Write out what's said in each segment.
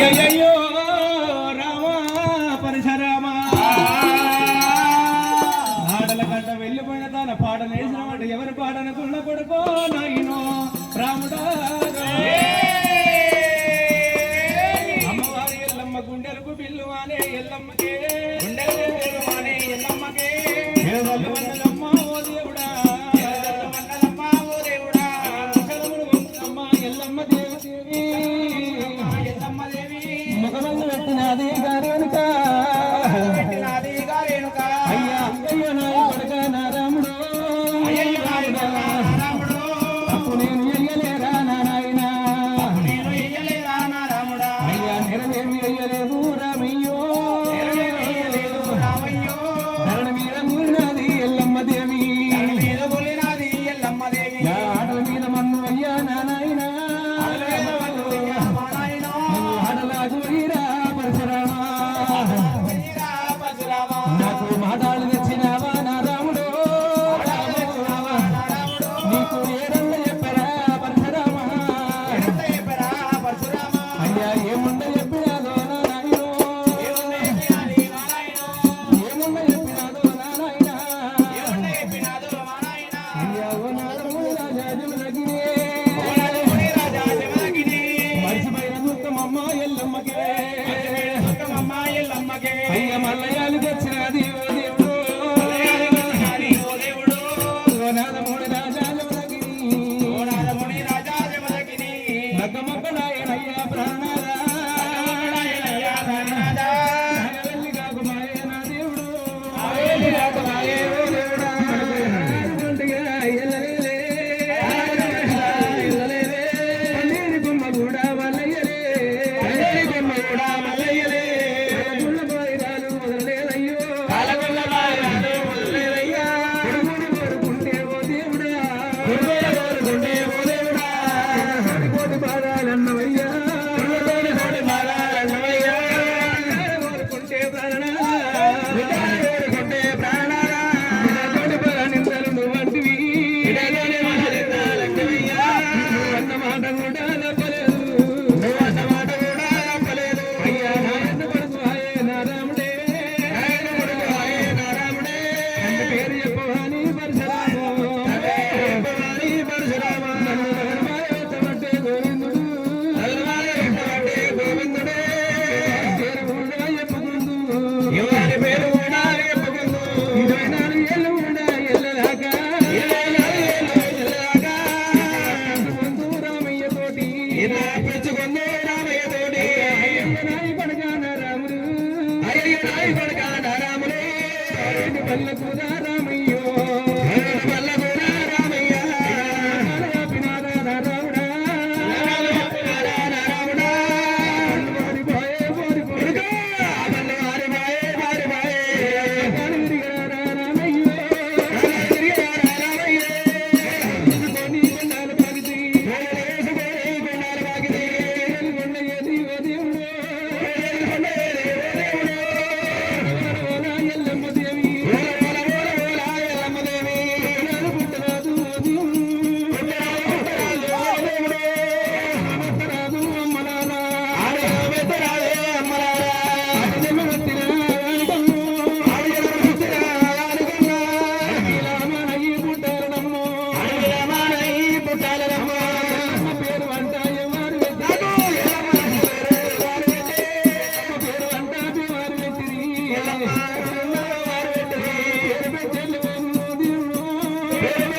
అయ్యయ్యో Rama da da da. Yeah.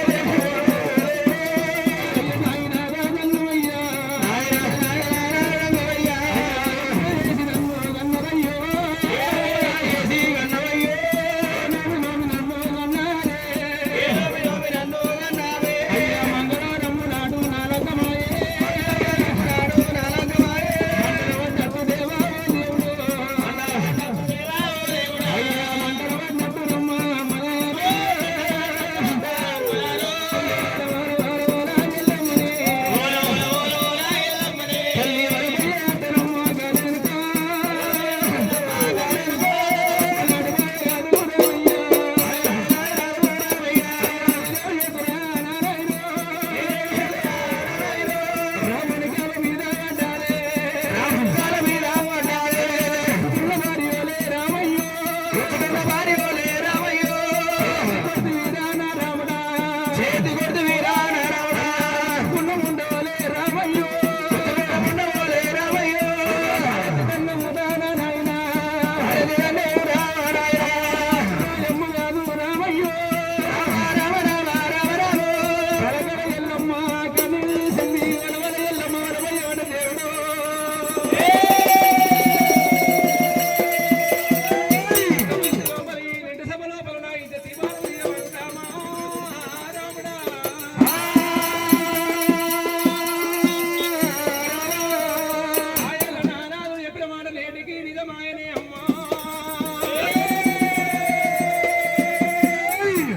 నిజమాయనే అమ్మా.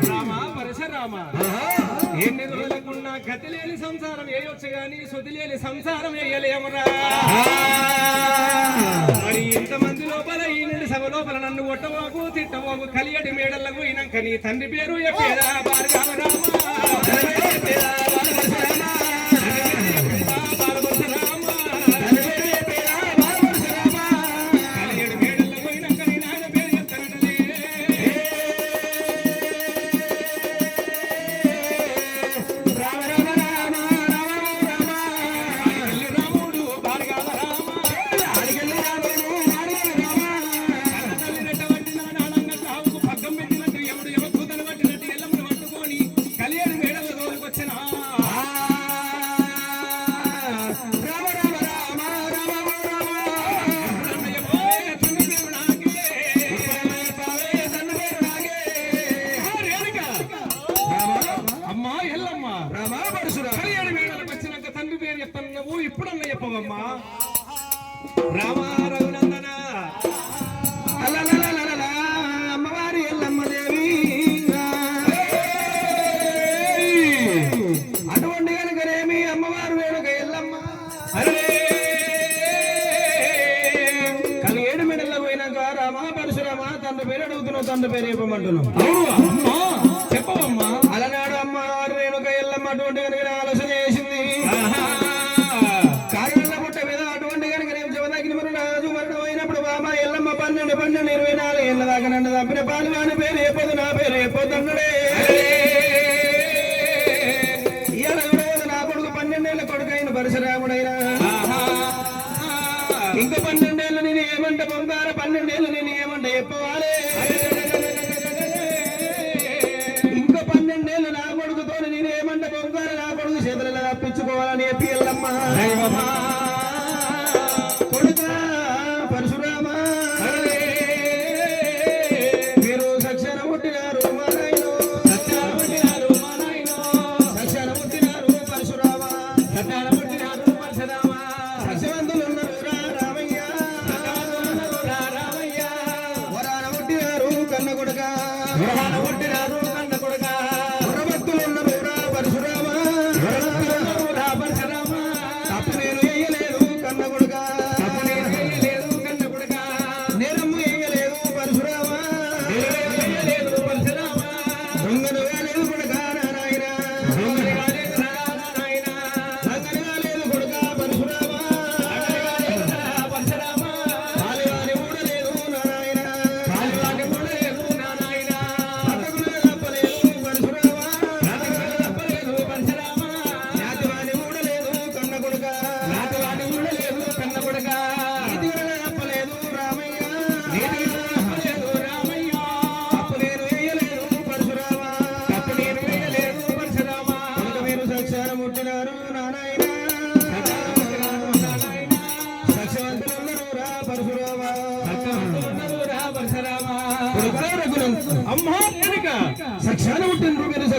రామా సంసారం వేయొచ్చు కానీ శుద్ధి సంసారం వేయలేమురా. మరి ఇంతమంది లోపల ఈ నుండి నన్ను కొట్టబోకు తిట్టబోకు కలియటి మేడల్లకు ఇనాక తండ్రి పేరు ఎప్పేదా బాగా రామా. ఆలోచన చేసింది. కారణాల పుట్ట మీద అటువంటి కనుక నేను జవదాకిని రాజు మరణం అయినప్పుడు బాబా ఎల్లమ్మ పన్నెండు పన్నెండు ఇరవై నాలుగు ఏళ్ళ దాకా నన్ను తప్పిన పాలు అని పేరు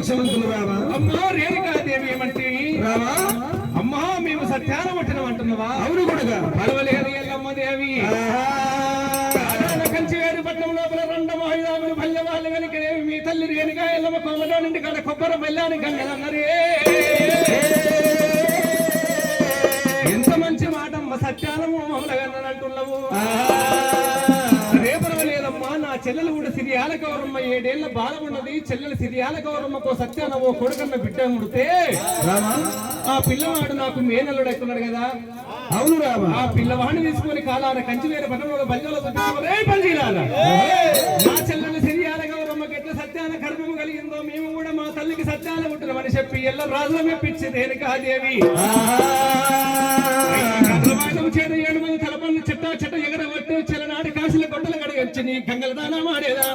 సక్షవంతులు రామా అమ్మా రేణుకా దేవి ఏమంటే? రామా అమ్మా మేము సత్యాన పట్టిన అంటున్నావా? అవును కొడుక పర్వలేదు ఎల్లమ్మ దేవి. కంచివేరు పట్నం లోపల రెండు మహిళాములు భల్య వాళ్ళు కనుక మీ తల్లి రేణుక ఎల్లమ్మ కొమ్మలో నుండి కాడ కొబ్బరి బెల్లాన్ని కన్నదన్నరే ఎంత మంచి మాట అమ్మ సత్యానము మమ్మల్ని అంటున్నావు. అదే పర్వాలేదమ్మా నా చెల్లెలు కూడా సిరియాల గౌరమ్మ ఏడేళ్ళ బాధ ఉన్నది చెల్లెలు సిరియాల గౌరమ్మకు సత్యాన ఓ కొడుకన్న బిడ్డ ముడితే రామా? ఆ పిల్లవాడు నాకు మేనల్లుడు ఎక్కున్నాడు కదా. అవును రామా. ఆ పిల్లవాడిని తీసుకొని కాలాన కంచివేర పట్టణంలో బల్జలో చూపించుకోలే పల్లీలాల నా చెల్లెలు సిరియాల గౌరమ్మకి ఎట్లా సత్యాన కర్మము కలిగిందో మేము కూడా మా తల్లికి సత్యాన ఉంటున్నామని చెప్పి ఎల్ల రాజుల మెప్పించి రేణుకాదేవి కర్రవాదం చేత ఏడు మంది తలపల్లి చెట్ట చెట్ట ఎగరబట్టి చెలనాటి కాసుల గొడ్డలు గడగచ్చి నీ గంగల దానా మాడేదా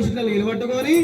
విష్ణులు నిలబట్టుకొని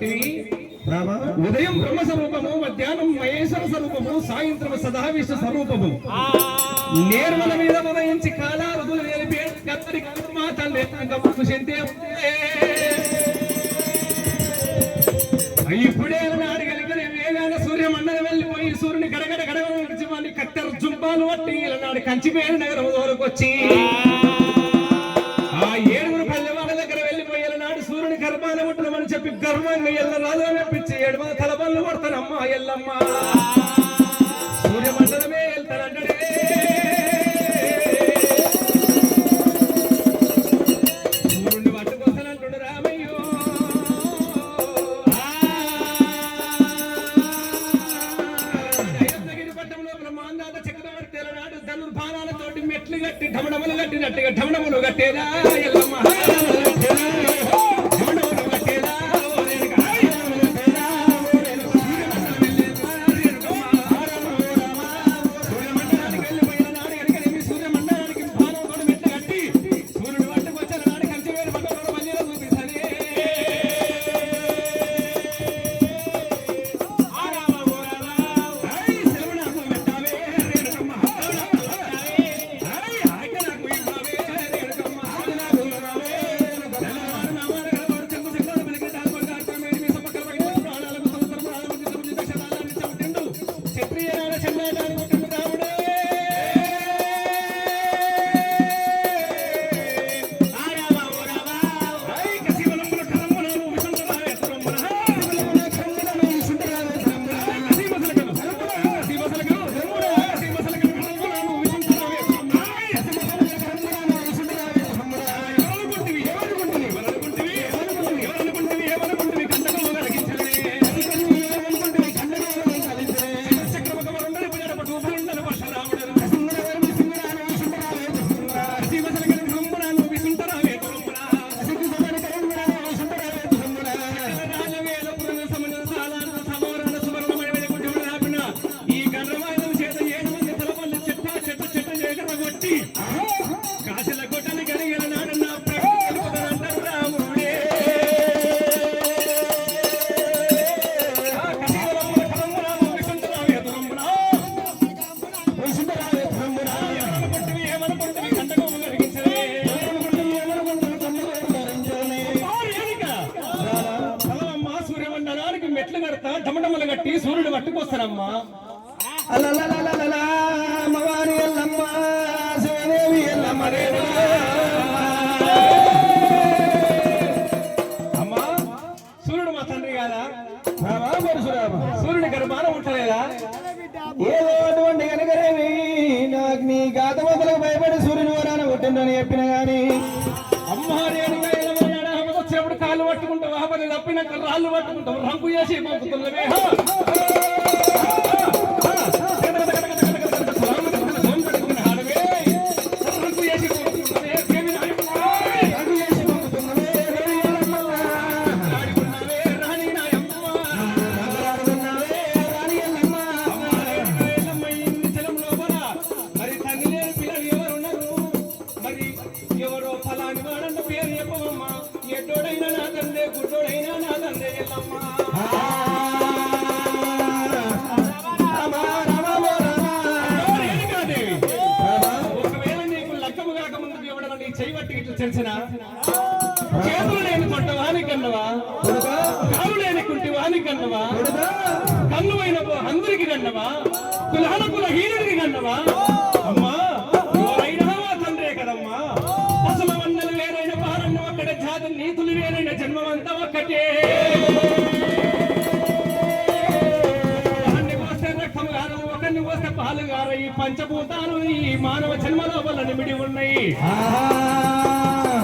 శక్తిని ఉదయం బ్రహ్మ స్వరూపము మధ్యాహ్నం మహేశ్వర స్వరూపము సాయంత్రం సదావిష్ణు స్వరూపము. నేర్మల మీద ఉదయించి కాలారుదులు నేర్పే తల్లి ఇప్పుడే నాడు కలిగిన వేగాన సూర్యం అన్నది వెళ్ళిపోయి సూర్యుని గడగడ గడగడ నడిచి కత్తెర జుంపాలు పట్టి నాడు కంచిపేరు నగరం వరకు వచ్చి ఆ ఏడు ధర్మంగా ఎల్ల రాజానిపించి ఎడమ తలబల్లు కొడతానమ్మా ఎల్లమ్మ. సూర్యమండలమే వెళ్తానంటే సూర్యుడు పట్టుకొస్తానంటుండు రామయ్యో. అయోధ్యగిరి పట్టణంలో బ్రహ్మాందాత చక్రవర్తి తెలనాడు ధనుర్భాణాలతోటి మెట్లు కట్టి ఢమడములు కట్టినట్టుగా ఢమడములు కట్టేదా ఎల్లమ్మ? పాదముల నిమిడి ఉన్నాయి.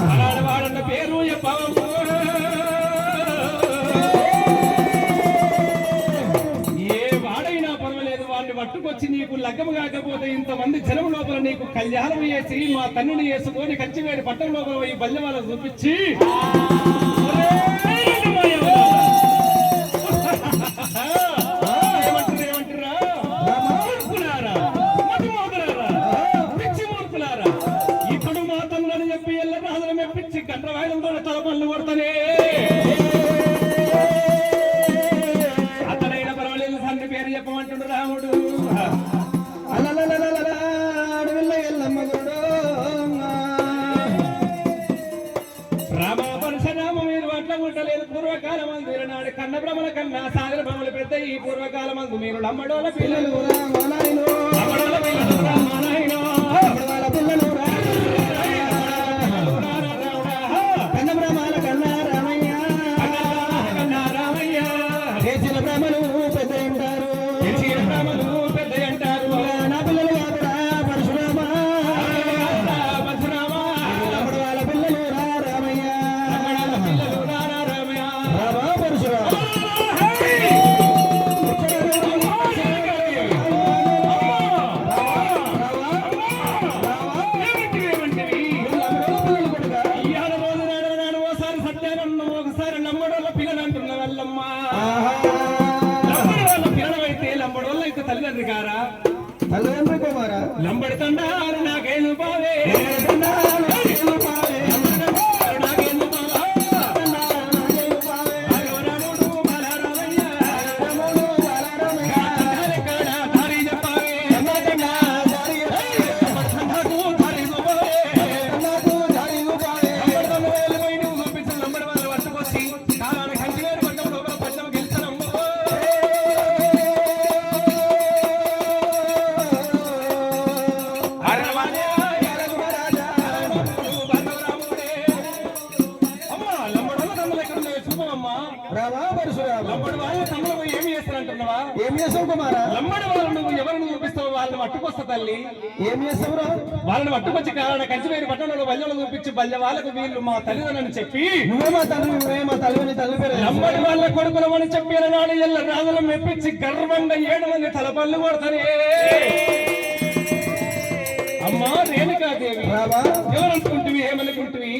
అలాంటి వాడన్న పేరు చెప్పవము ఏ వాడైనా పర్వాలేదు వాడిని పట్టుకొచ్చి నీకు లగ్గం కాకపోతే ఇంతమంది జనం లోపల నీకు కళ్యాణం వేసి మా తన్నుని వేసుకొని కచ్చివేడి పట్టం లోపల ఈ బల్లె చూపించి. గండ్రవాయిలంలో తల పళ్ళు కొడతానే. అతనైన పర్వాలేదు తండ్రి పేరు చెప్పమంటుండు రాముడు. పూర్వకాలం మీరు నాడు కన్న భ్రమల కన్నా సాగర భ్రమలు పెద్ద ఈ పూర్వకాలం మీరు నమ్మడోళ్ళ పిల్లలు తల్లి. ఏం చేస్తారు వాళ్ళని పట్టుకొచ్చి కారణ కలిసి మీరు పట్టణంలో బల్యలు చూపించి బల్య వాళ్ళకు వీళ్ళు మా తల్లిదని చెప్పి నువ్వే మా తల్లి నువ్వే మా తల్లిని తల్లి నమ్మడి వాళ్ళ కొడుకులమని చెప్పిన నాడు ఎల్ల రాజులు మెప్పించి గర్వంగా ఏడు మంది తలపల్లి కొడతానే అమ్మా రేణుకాదేవి. ఎవరనుకుంటువి ఏమనుకుంటువి?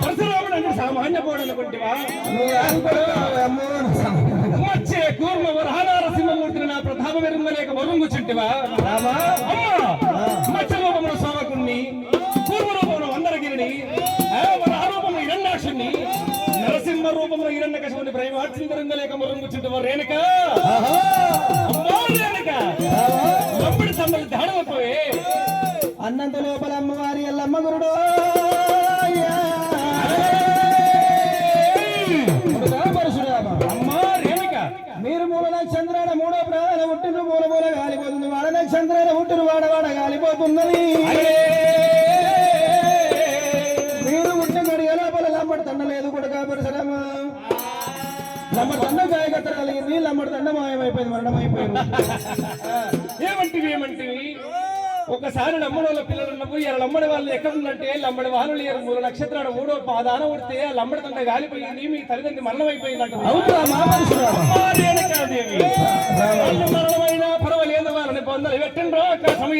పరశురాముడు అంటే సామాన్య పోడు అనుకుంటువా నువ్వు కూర్మ వరహాల వచ్చుంటివా రామా? మత్స్యరూపంలో సావకుణ్ణి కూర్మరూపంలో అందరగిరిని మన ఆరూపంలో ఇరణ్యాక్షుణ్ణి నరసింహ రూపంలో ఇరణ్య కశముని ప్రేమార్చిందరంగ లేక మురంగుచుంటివా రేణుక అమ్మా రేణుక! అప్పుడు తమలు దాడవపోయే అన్నంత లోపల ఒకసారి నమ్మడోళ్ళ పిల్లలు ఉన్నప్పుడు ఇలా లంబడి వాళ్ళు ఎక్కడుందంటే లంబడి వాళ్ళు లేరు. మూడు నక్షత్రాలు మూడో పాదాన ఉడితే ఆ లంబడి తండ గాలిపోయింది మీ తల్లిదండ్రి మరణం అయిపోయిందంట వాళ్ళు మరణమైనా పర్వాలేదు వాళ్ళని పొందలు పెట్టండ్రా కాసం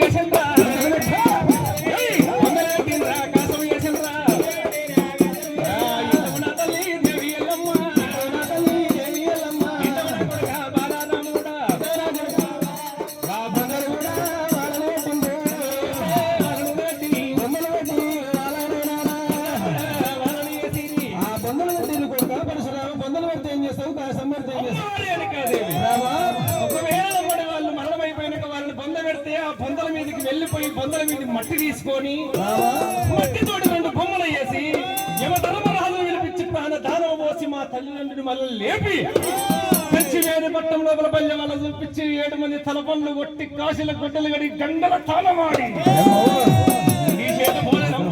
మట్టి తీసుకొని మట్టితోటి రెండు బొమ్మలు వేసి యమధర్మరాజు వినిపించి ప్రాణ దానం పోసి మా తల్లిదండ్రుని మళ్ళీ లేపి తెచ్చి వేరే పట్టం లోపల పల్లె వాళ్ళ చూపించి ఏడు మంది తలపండ్లు కొట్టి కాశీల గుడ్డలు గడి గండల తాళమాడి ఈ చేత భోజనం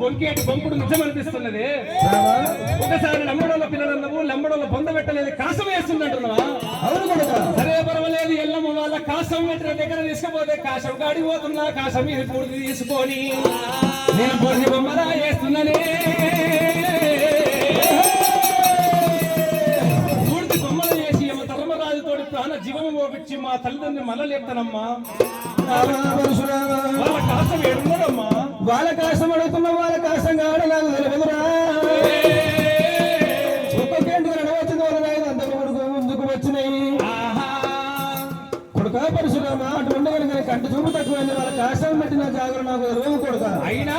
బొంకేటి బొంకుడు నిజమనిపిస్తున్నది. ఒకసారి లంబడోళ్ళ పిల్లలన్నవు లంబడోళ్ళ పొందబెట్టలేదు కాసం వేస్తుందంటున్నావా? అవును. సరే పర్వాలేదు ఎల్లమ్మ వాళ్ళ కాసం పెట్టిన దగ్గర తీసుకుపోతే కాసం కాడి పోతున్నా కాసం ఇది పూర్తి తీసుకొని నేను పూర్తి బొమ్మలా వేస్తున్నానే. పూర్తి బొమ్మలు వేసి ఏమో ధర్మరాజుతోటి ప్రాణ జీవము మోపించి మా తల్లిదండ్రులు మల్ల లేపుతానమ్మా. కాసం ఏడున్నదమ్మా వాళ్ళ కాసం అడుగుతున్న వాళ్ళ కాసం కాడ నాకు తెలియదురా ఒక్కొక్కేంటికి నడవచ్చింది వాళ్ళ నాయన కొడుకు ముందుకు వచ్చినాయి. కొడుక పరశురామ అటువంటి కనుక కంటి చూపు తక్కువైంది. వాళ్ళ కాష్టం పెట్టిన జాగ్రత్త నాకు తెలియదు కొడుక. అయినా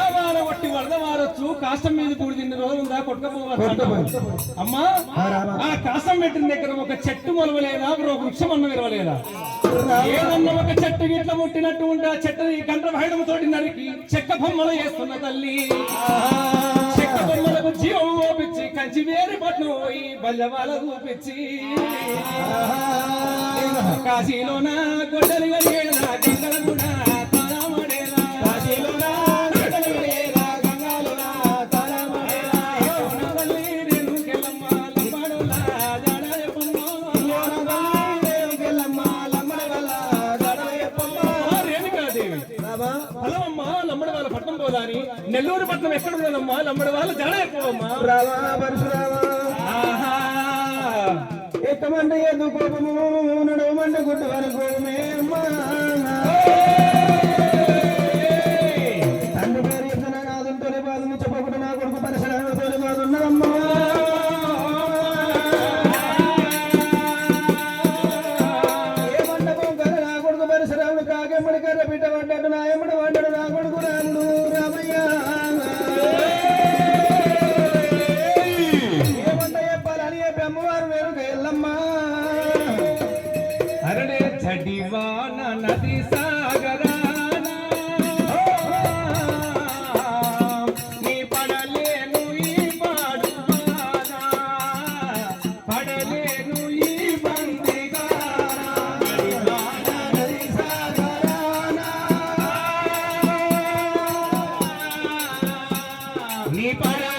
వరద వారొచ్చు కాష్టం మీద కూడి తిన్న రోజు ఉందా? కొట్టకపోవచ్చు అమ్మా ఆ కాష్టం పెట్టిన దగ్గర ఒక చెట్టు మొలవలేదా? ఒక వృక్షం అన్న విరవలేదా ఏదన్నా ఒక చెట్టు గిట్ల ముట్టినట్టు ఉంటే ఆ చెట్టు ఈ గంట వాయడం తోటి నరికి చెక్క బొమ్మలు వేస్తున్న తల్లి. చెక్క బొమ్మలకు జీవం ఓపించి కంచి వేరి పట్నం పోయి బల్లెవాల చూపించి కాశీలోన గొడ్డలు నెల్లూరు పట్నం ఎక్కడ ఉన్నదమ్మా? లంబడి వాళ్ళ పరశురామ ఆహా. ఎక్కమంటే ఎందుకు కోపము? నడవమంటే గుడ్డు వరకు తండ్రి నీ పరా